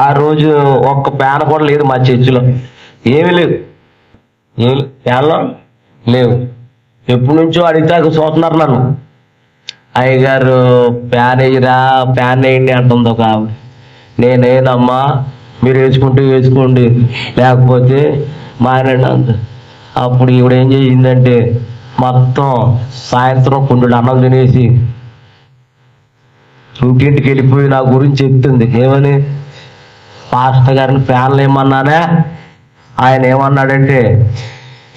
ఆ రోజు ఒక్క పేన కూడా లేదు మా చర్చిలో. ఏమీ లేవు. ఏం ఫ్యాన్లో లేవు. ఎప్పటి నుంచో అడిగితే చూస్తున్నారు నన్ను. అయ్యగారు ప్యాన్ వేయరా ప్యాన్ వేయండి అంటుంది ఒక నేనేనమ్మా మీరు వేసుకుంటూ వేసుకోండి. లేకపోతే మానండి అంత అప్పుడు ఈవిడ ఏం చేసిందంటే మొత్తం సాయంత్రం కొన్ని అన్నం తినేసి ఇంటింటికి వెళ్ళిపోయి నా గురించి చెప్తుంది. ఏమని? పాస్టర్ గారిని ఫ్యాన్లు ఏమన్నానే ఆయన ఏమన్నాడంటే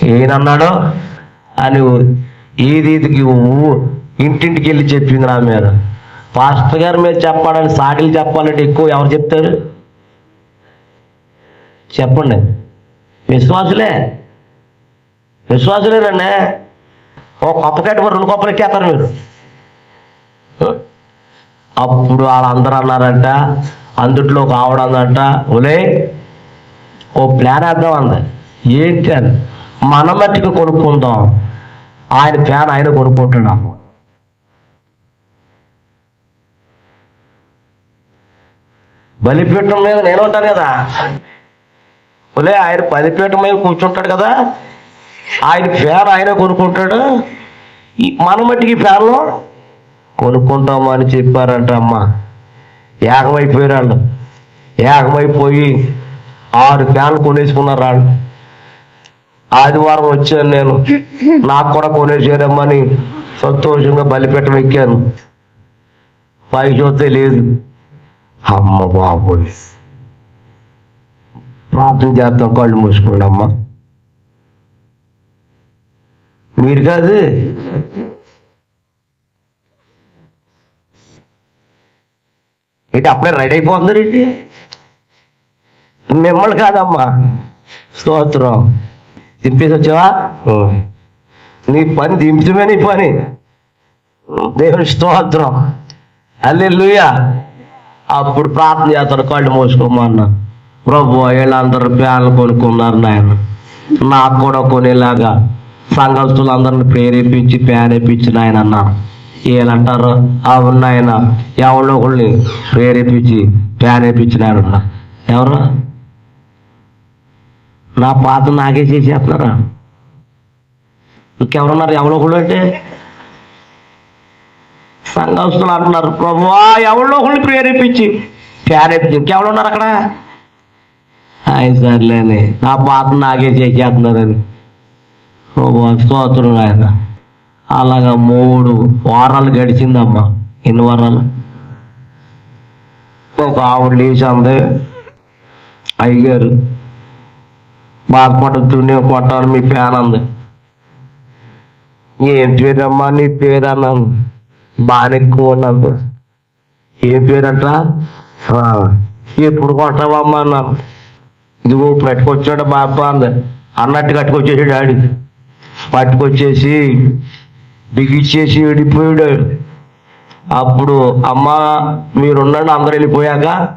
ఏనన్నాడు అని ఈది ఈదికి ఇంటింటికి వెళ్ళి చెప్పింది నా మీద. పాస్టర్ గారి మీద చెప్పాలని సాటిలు చెప్పాలంటే ఎక్కువ ఎవరు చెప్తారు? చెప్పండి. విశ్వాసులే. విశ్వాసులేనండి ఓ కొత్త కట్టుబడి రెండు కొప్పలు ఎక్కేస్తారు మీరు. అప్పుడు వాళ్ళందరూ అన్నారంట అందుట్లో కావడందంట ఒలే ఓ ప్లాన్ వేద్దాం అంది. ఏంటి అని మన మట్టికి కొనుక్కుందాం. ఆయన ప్లాన్ ఆయన కొనుక్కుంటున్నాము బలిపీఠం మీద నేను ఉంటాను కదా. ఒలే ఆయన బలిపీఠం మీద కూర్చుంటాడు కదా. ఆయన ఫ్యాన్ ఆయన కొనుక్కుంటాడు. మన మట్టికి ఫ్యాన్లో కొనుక్కుంటాము అని చెప్పారంట అమ్మ. ఏకమైపోయారు వాళ్ళు ఏకమైపోయి ఆరు ఫ్యాన్లు కొనేసుకున్నారు? వాళ్ళు ఆదివారం వచ్చాను నేను. నాకు కూడా కొనేసేరమ్మని సంతోషంగా బలిపెట్టం ఎక్కాను. పైకి చూస్తే లేదు. అమ్మ బాబోయ్. ప్రార్థన చేస్తాం కళ్ళు మూసుకోండి అమ్మ మీరు కాదు ఏంటి అప్పుడే రెడీ అయిపోతుంది ఏంటి మిమ్మల్ని కాదమ్మా. స్తోత్రం. దింపేసి వచ్చావా? నీ పని దింపడమే నీ పని. దేవుని స్తోత్రం. అల్లెలుయా అప్పుడు ప్రార్థన చేస్తాడు కళ్ళు మూసుకోమన్నా. ప్రభు వీళ్ళందరూ ప్యాన్లు కొనుక్కున్నారు నాయన. నాకు కూడా కొనేలాగా సంఘస్థులందరిని ప్రేరేపించి ప్యాన్ వేయించి నాయన అన్నారు. వీళ్ళంటారు ఆ నాయన ఎవరిలో ఒకళ్ళని ప్రేరేపించి ప్యాన్ వేయించిన ఎవరు? నా పాత నాకే చేసేస్తున్నారా? ఇంకెవరున్నారు? ఎవరో ఒకళ్ళు అంటే? సంఘస్తులు అంటున్నారు ప్రభు ఎవరిలో ఒకళ్ళు ప్రేరేపించి ప్యాన్ వేయించి ఇంకెవరు అక్కడ? అయి సర్లేని నా పాత నాకే చేసేస్తున్నారని. ప్రభు స్తోత్రం ఆయన అలాగా మూడు వారాలు గడిచిందమ్మా. ఎన్ని వారాలు? ఒక ఆవిడ లేచి అంది అయ్యారు బాధపడుతుండే కొట్టాలి మీ పేరు అంది ఏం పేరమ్మా నీ పేరు అన్నాను బాగా ఎక్కువ ఉన్నది ఏం పేరంట? ఎప్పుడు కొట్టావమ్మా అన్నాను ఇదిగో పట్టుకొచ్చాడు బాబా అంది. అన్నట్టు కట్టుకొచ్చేసాడు డాడీ. పట్టుకొచ్చేసి బిగిచ్చేసి వెళ్ళిపోయాడు అప్పుడు అమ్మ మీరుండండి అందరు వెళ్ళిపోయాక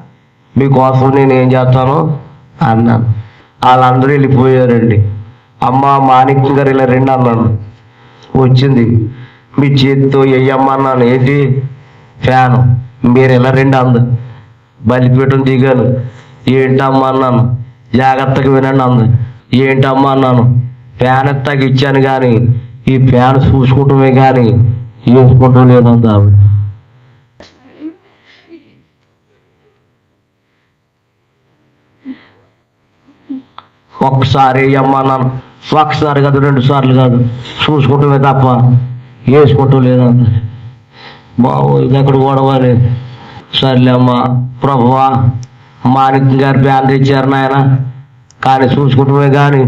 మీకోసం నేను ఏం చేస్తాను? అన్నాను. వాళ్ళందరూ వెళ్ళిపోయారండి. అమ్మ మాణిక్యం గారు ఇలా రెండు అన్నాను వచ్చింది. మీ చేతితో వేయమ్మ అన్నాను. ఏది ఫ్యాను. మీరు ఇలా రెండు అంద. బలిపీఠం దిగాను. ఏంటమ్మా అన్నాను. జాగ్రత్తగా వినండి అంది. ఏంటమ్మా అన్నాను. ఫ్యాన్ ఎత్తాక ఇచ్చాను కానీ ఈ ఫ్యాన్ చూసుకుంటమే కానీ చూసుకుంటూ లేదంతా ఒకసారి ఒక్కసారి ఒకసారి ఒక్కసారి కాదు రెండు సార్లు కాదు. చూసుకుంటమే తప్ప వేసుకుంటూ లేదంత బాబు ఇది ఎక్కడ గొడవని సర్లే అమ్మా ప్రభువా మాణిక్యం గారి ప్యాన్ తెచ్చారు నాయన. కానీ చూసుకుంటమే కానీ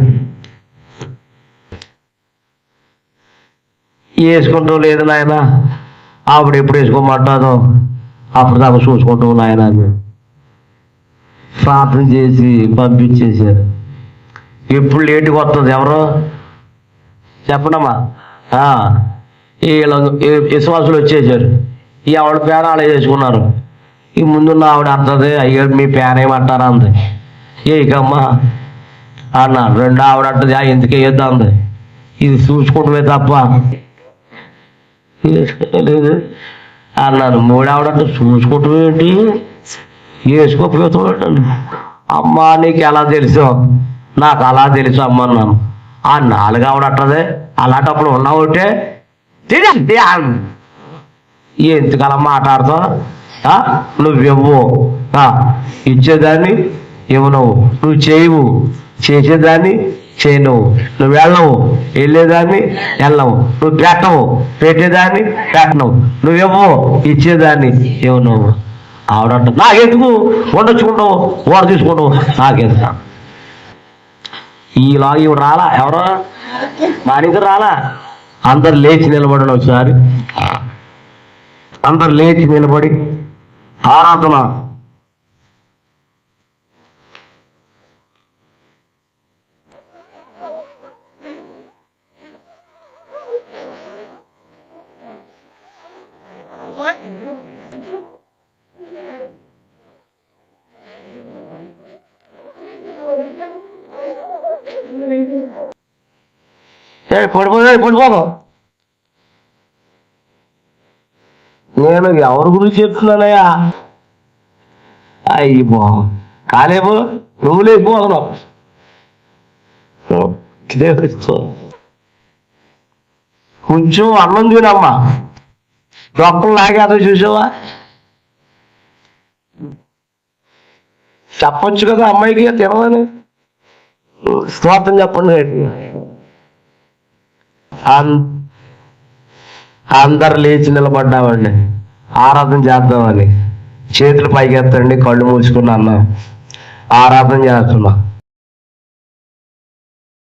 వేసుకుంటూ లేదు నాయన. ఆవిడ ఎప్పుడు వేసుకోమంటాను అప్పుడు దాకా చూసుకుంటూ నాయన ప్రార్థన చేసి పంపించేశారు. ఎప్పుడు లేటుగా వస్తుంది ఎవరు? చెప్పండమ్మా. వీళ్ళు వీళ్ళ విశ్వాసులు వచ్చేసారు. ఈ ఆవిడ పేడ ఆడ చేసుకున్నారు ఈ ముందున్న ఆవిడ అంటది అయ్యో మీ పేన ఏమంటారా అంది. ఏకమ్మా అన్న రెండు ఆవిడ అంటది "ఆ, ఎందుకు అంది. ఇది చూసుకుంటమే తప్ప అన్నాను మూడు చూసుకుంటూ ఏంటి? వేసుకోపోతాడు అమ్మా నీకు ఎలా తెలుసు? నాకు అలా తెలుసు అమ్మ అన్నాను. ఆ నాలుగు ఆవిడ అట్టదే అలాంటప్పుడు ఉన్నావుంటే తినండి మాట్లాడతావు? నువ్వెవ్వు. ఇచ్చేదాన్ని ఇవ్వనవు నువ్వు చేయవు. చేసేదాన్ని చేయను నువ్వు వెళ్ళవు వెళ్ళేదాన్ని వెళ్ళవు. నువ్వు పెట్టవు పెట్టేదాన్ని పెట్టను నువ్వేమో ఇచ్చేదాన్ని ఏమో నువ్వు ఆవిడంట నాకెందుకు? వండొచ్చుకుంటావు ఓడ తీసుకుంటావు. నాకెందుకు? ఈలా ఇవి రాలా? ఎవరో? మానికి రాలా? అందరు లేచి నిలబడిన ఒకసారి. అందరు లేచి నిలబడి ఆరాధన ఏ పడిపో పడిపోదు నేను ఎవరి గురించి చెప్తున్నానయ్యా? అయ్యో కాలేబు నువ్వు లేకపోతున్నావు కొంచెం అన్నం తినమ్మా. డొక్కలు లాగేదో చూసావా? చెప్పచ్చు కదా అమ్మాయికి తినమని స్తోత్రం చెప్పండి. అందరు లేచి నిలబడ్డామండి. ఆరాధన చేద్దామని. చేతులు పైకి ఎత్తండి కళ్ళు మూసుకున్నా అన్నాం. ఆరాధన చేస్తున్నా.